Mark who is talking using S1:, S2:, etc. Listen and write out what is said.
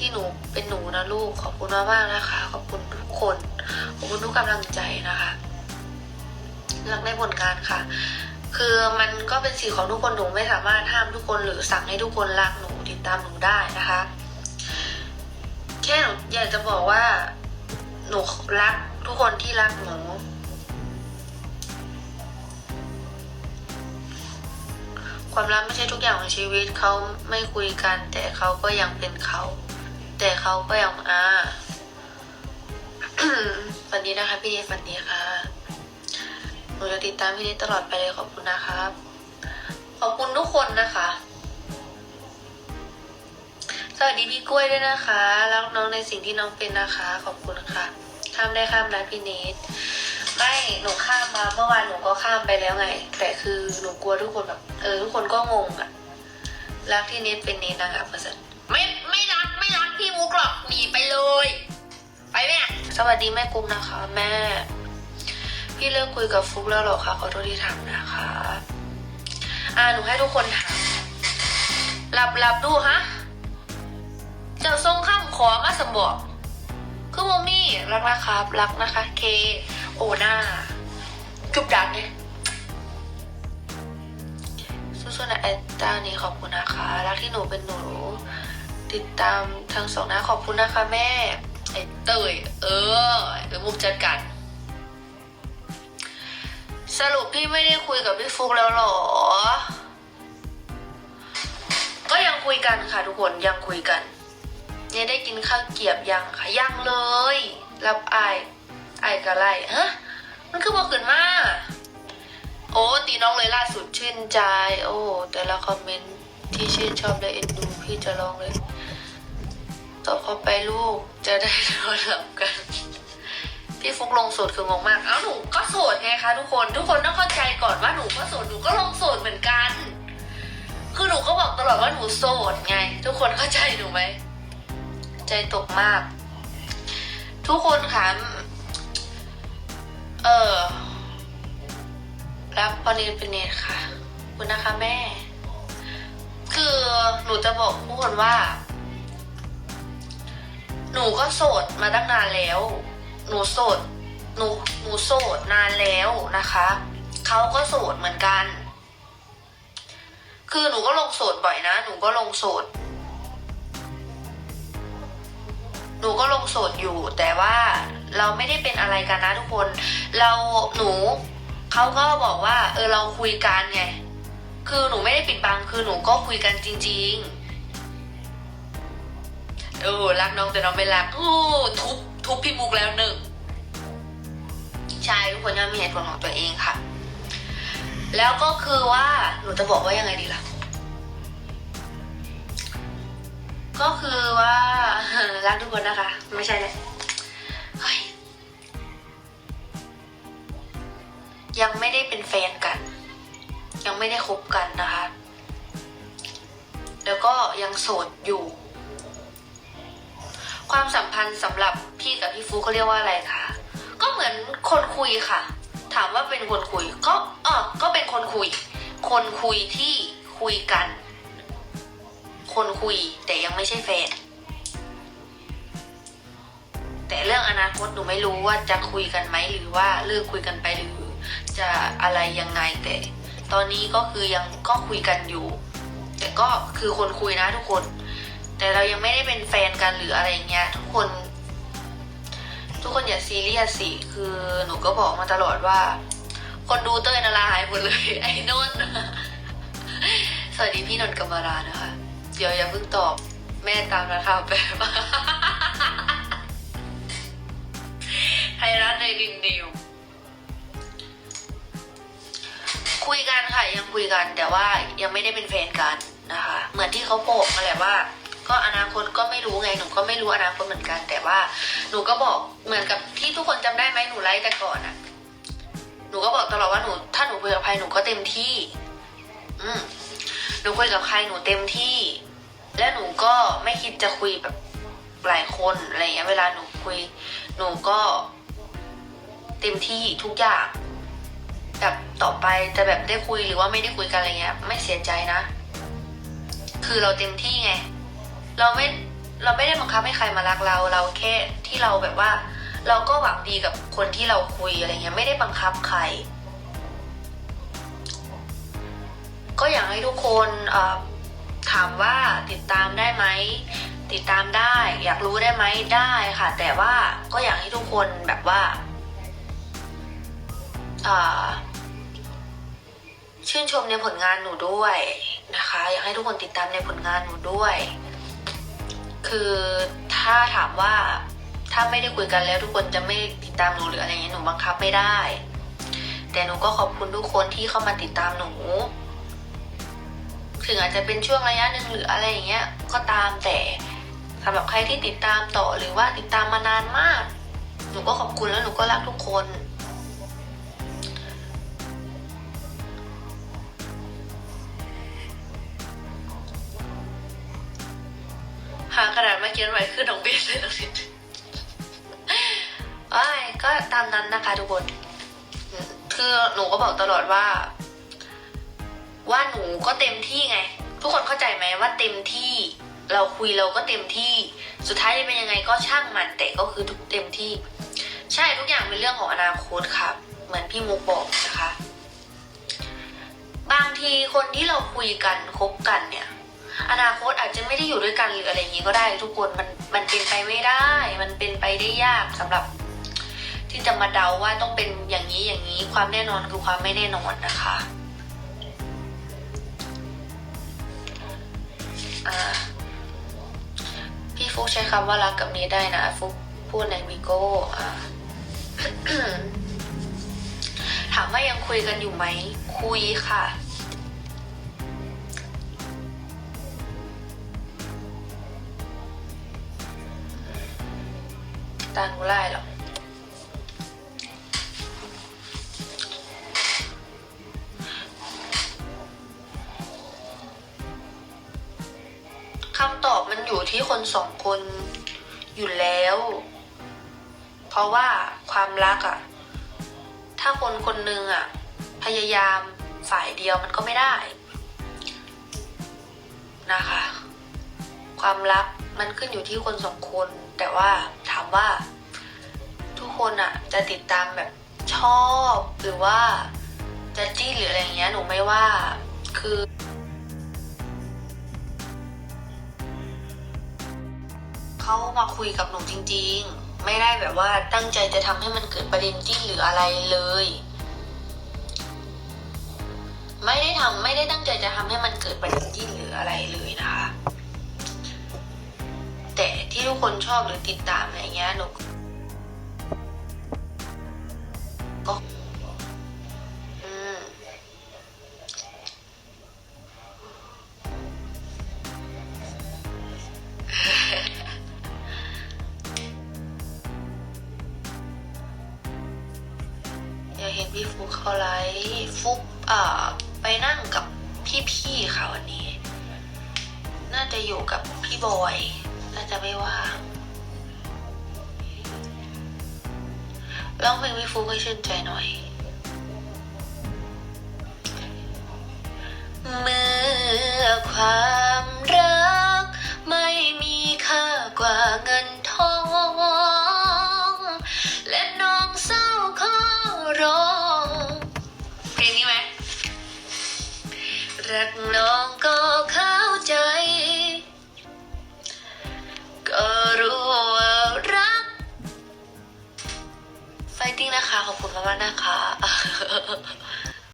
S1: ที่หนูเป็นหนูนะลูกขอบคุณมากมากนะคะ ขอบคุณทุกคน ขอบคุณทุกกำลังใจนะคะรักในผลงานค่ะ คือมันก็เป็นสิทธิ์ของทุกคนหนูไม่สามารถห้ามทุกคนหรือสั่งให้ทุกคนรักหนูติดตามหนูได้นะคะ แค่หนูอยากจะบอกว่า หนูรักทุกคนที่รักหนูความรักไม่ใช่ทุกอย่างของชีวิตเขาไม่คุยกัน แต่เขาก็ยังเป็นเขา แต่เขาก็ยังอ่าฝันดีนะคะพี่เดฝันดีค่ะหนูจะติดตามพี่เดตลอดไปเลยขอบคุณนะครับ ขอบคุณทุกคนนะคะ สวัสดีพี่กล้วยด้วยนะคะรักน้องในสิ่งที่น้องเป็นนะคะ ขอบคุณค่ะข้ามได้ข้ามนะพี่เนทไม่หนูข้ามมาเมื่อวานหนูก็ข้ามไปแล้วไง แต่คือหนูกลัวทุกคนแบบเออทุกคนก็งงอะรักที่เนทเป็นเนทนะคะเพื่อน
S2: ไม่ไม่รักไม่รั กหรอกหนีไปเลย ไปแม่
S1: สวัสดีแม่กุ๊กนะคะ แม่ พี่เลิกคุยกับฟุกแล้วหรอคะขอโทษที่ถามนะคะ อ่าหนูให้ทุกคนถามหลับหลับดูฮะเจ้าทรงข้ามขอมาสมบอกคือโมมี่รักนะครับ รักนะคะ เค โอนาจุบดันเนี่ยสู้ๆนะไอต้านี่ขอบคุณนะคะ รักที่หนูเป็นหนู ติดตามทั้งสองนะขอบคุณนะคะแม่ไอเตยเออเดี๋ยวมุกจัดการสรุปพี่ไม่ได้คุยกับพี่ฟุกแล้วหรอ ก็ยังคุยกันค่ะทุกคนยังคุยกันยังได้กินข้าวเกียบยังค่ะยังเลย รับไอายไอายกะไรฮะมันคือบอกขึ้นมาโอ้ตีน้องเลยล่าสุดชื่นใจ โอ้แต่ละคอมเมนต์ที่ชื่นชอบและเอ็นดู พี่จะลองเลยตอบเขาไปลูกจะได้นอนหลับกัน พี่ฟุกลงโสดคืองงมาก เอ้าหนูก็โสดไงคะทุกคน ทุกคนต้องเข้าใจก่อนว่าหนูก็โสด หนูก็ลงโสดเหมือนกัน คือหนูก็บอกตลอดว่าหนูโสดไง ทุกคนเข้าใจหนูไหม ใจตกมาก ทุกคนค่ะ เออรับปริญเป็นเนตค่ะ คุณนะคะแม่ คือหนูจะบอกทุกคนว่า หนูก็โสดมาตั้งนานแล้ว หนูโสด หนู หนูโสดนานแล้วนะคะ เขาก็โสดเหมือนกัน คือหนูก็ลงโสดบ่อยนะ หนูก็ลงโสด หนูก็ลงโสดอยู่ แต่ว่าเราไม่ได้เป็นอะไรกันนะทุกคน เรา หนู เขาก็บอกว่า เออ เราคุยกันไง คือหนูไม่ได้ปิดบังคือหนูก็คุยกันจริงๆเออรักน้องแต่น้องไม่รักโอ้ทุบทุบพี่มุกแล้วหนึ่งใช่ทุกคนย่อมมีเหตุผลของตัวเองค่ะ แล้วก็คือว่าหนูจะบอกว่ายังไงดีล่ะ ก็คือว่ารักทุกคนนะคะ ไม่ใช่เลยยังไม่ได้เป็นแฟนกัน ยังไม่ได้คบกันนะคะ แล้วก็ยังโสดอยู่ ความสัมพันธ์สำหรับพี่กับพี่ฟูเขาเรียกว่าอะไรคะ ก็เหมือนคนคุยค่ะ ถามว่าเป็นคนคุย ก็เออก็เป็นคนคุย คนคุยที่คุยกัน คนคุยแต่ยังไม่ใช่แฟนแต่เรื่องอนาคตหนูไม่รู้ว่าจะคุยกันไหมหรือว่าเลิกคุยกันไปหรือจะอะไรยังไงแต่ ตอนนี้ก็คือยังก็คุยกันอยู่ แต่ก็คือคนคุยนะทุกคน แต่เรายังไม่ได้เป็นแฟนกันหรืออะไรเงี้ย ทุกคน ทุกคนอย่าซีเรียสสิคือหนูก็บอกมาตลอดว่า คนดูเต้ยนาราหายหมดเลย ไอ้นนท์สวัสดีพี่นนท์กมารานะคะ เดี๋ยวอย่าเพิ่งตอบแม่ตามนะคะแบบ คุยกันค่ะยังคุยกันแต่ว่ายังไม่ได้เป็นแฟนกันนะคะ เหมือนที่เขาโปกมาแหละว่า ก็อนาคตก็ไม่รู้ไงหนูก็ไม่รู้อนาคตเหมือนกัน แต่ว่าหนูก็บอกเหมือนกับที่ทุกคนจำได้ไหมหนูไลฟ์แต่ก่อนอะหนูก็บอกตลอดว่าหนูถ้าหนูคุยกับใครหนูก็เต็มที่ อืมหนูคุยกับใครหนูเต็มที่ และหนูก็ไม่คิดจะคุยแบบหลายคนอะไรอย่างเงี้ยเวลาหนูคุย หนูก็เต็มที่ทุกอย่าง ต่อไปจะแบบได้คุยหรือว่าไม่ได้คุยกันอะไรเงี้ย ไม่เสียใจนะ คือเราเต็มที่ไง เราไม่เราไม่ได้บังคับให้ใครมารักเรา เราแค่ที่เราแบบว่า เราก็หวังดีกับคนที่เราคุยอะไรเงี้ย ไม่ได้บังคับใคร ก็อยากให้ทุกคนถามว่าติดตามได้ไหมติดตามได้ อยากรู้ได้ไหมได้ค่ะ แต่ว่าก็อยากให้ทุกคนแบบว่า อ่อ ชื่นชมในผลงานหนูด้วยนะคะ อยากให้ทุกคนติดตามในผลงานหนูด้วย คือถ้าถามว่าถ้าไม่ได้คุยกันแล้วทุกคนจะไม่ติดตามหนูหรืออะไรเงี้ยหนูบังคับไม่ได้ แต่หนูก็ขอบคุณทุกคนที่เข้ามาติดตามหนูถึงอาจจะเป็นช่วงระยะหนึ่งหรืออะไรอย่างเงี้ยก็ตามแต่สำหรับใครที่ติดตามต่อหรือว่าติดตามมานานมาก หนูก็ขอบคุณแล้วหนูก็รักทุกคน กระดาษมาเขียนไว้คือน้องเบสเลยน้งสิอ้ายก็ตามนั้นนะคะทุกคน คือหนูก็บอกตลอดว่า ว่าหนูก็เต็มที่ไง ทุกคนเข้าใจไหมว่าเต็มที่เราคุยเราก็เต็มที่ สุดท้ายจะเป็นยังไงก็ช่างมันแต่ก็คือทุกเต็มที่ ใช่ทุกอย่างเป็นเรื่องของอนาคตครับ เหมือนพี่มุกบอกนะคะ บางทีคนที่เราคุยกันคบกันเนี่ย อนาคตอาจจะไม่ได้อยู่ด้วยกันหรืออะไรอย่างนี้ก็ได้ทุกคนมันมันเป็นไปไม่ได้ มันเป็นไปได้ยากสำหรับ ที่จะมาเดาว่าต้องเป็นอย่างนี้อย่างนี้ความแน่นอนคือความไม่แน่นอนนะคะพี่ฟุกใช้คำว่ารักกับนี้ได้นะฟุกพูดในมิโก้ถามว่ายังคุยกันอยู่ไหม คุยค่ะาหนูไล่หรอคำตอบมันอยู่ที่คนสองคนอยู่แล้ว เพราะว่าความรักอะถ้าคนคนหนึ่งอะพยายามฝ่ายเดียวมันก็ไม่ได้ นะคะ ความรักมันขึ้นอยู่ที่คนสองคนแต่ว่า ถามว่า ทุกคนอะจะติดตามแบบชอบหรือว่าจะจี้หรืออะไรอย่างเงี้ยหนูไม่ว่าคือเขามาคุยกับหนูจริง ๆ ไม่ได้แบบว่าตั้งใจจะทำให้มันเกิดประเด็นจิ้หรืออะไรเลย ไม่ได้ทำไม่ได้ตั้งใจจะทำให้มันเกิดประเด็นจิ้หรืออะไรเลยนะคะ ที่ทุกคนชอบหรือติดตามอะไรเงี้ยหนูก็อืมอยากเห็นพี่ฟุกเขาไลฟ์ฟุกอ่าไปนั่งกับพี่ๆค่ะวันนี้ น่าจะอยู่กับพี่บอย น่าจะไม่ว่างร้องเพลงพี่ฟุกให้ชื่นใจหน่อย เมื่อความรักไม่มีค่ากว่าเงินทอง และน้องเศร้าขอร้องเพลงนี้ไหมรักน้องก็เข้า คะขอบคุณมากๆนะคะ